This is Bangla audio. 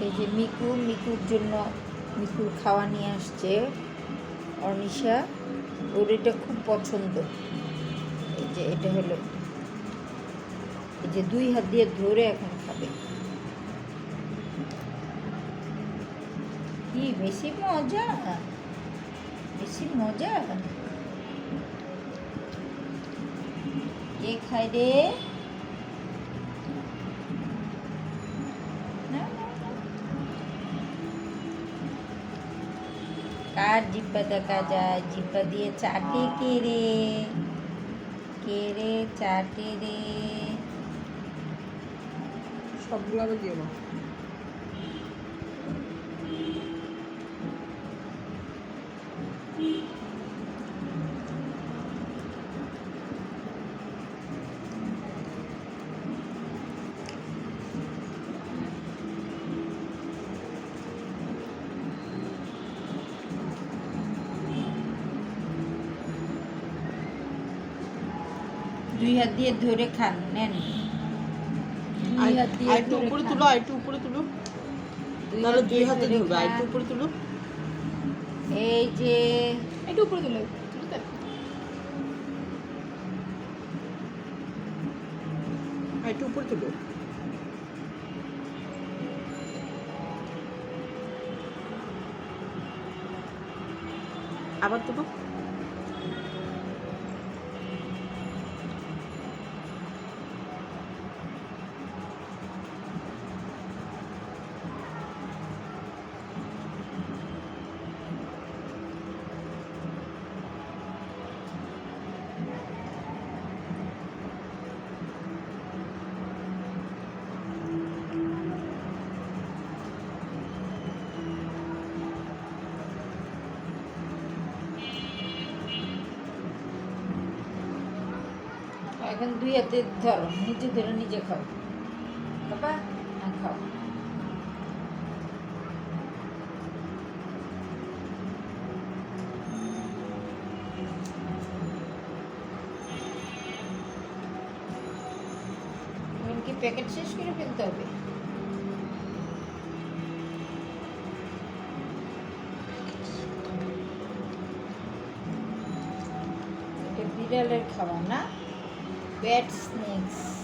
এই যে মিকু, মিকুর জন্য মিকুর খাওয়া নিয়ে আসছে অনিশা। ওর এটা খুব পছন্দ। এই যে এটা হলো। এই যে দুই হাত দিয়ে ধরে এখন খাবে। কি বেশি মজা? বেশি মজা? কে খায় রে না, না, না। কার জিব্বা দেখা যায়? জিব্বা দিয়ে চাটে কে রে? কে রে চাটে রে? সবগুলো আবার দিয়ে দাও। দুই হাত দিয়ে ধরে খান নেন। দুই হাত দিয়ে একটু উপরে তুলো একটু উপরে তুলো। দুই দুই হাতে ধরবে একটু উপরে তুলো। এই যে একটু উপরে তুলে তুলে দেখ। আর একটু উপরে তুলো। আবার তুলো। এখন দুই হাতে ধরো, নিজে ধরে, নিজে খাও। বাবা হ্যাঁ খাও। কি প্যাকেট শেষ করে ফেলতে হবে? বিড়ালের খাওয়া না? Bad snakes.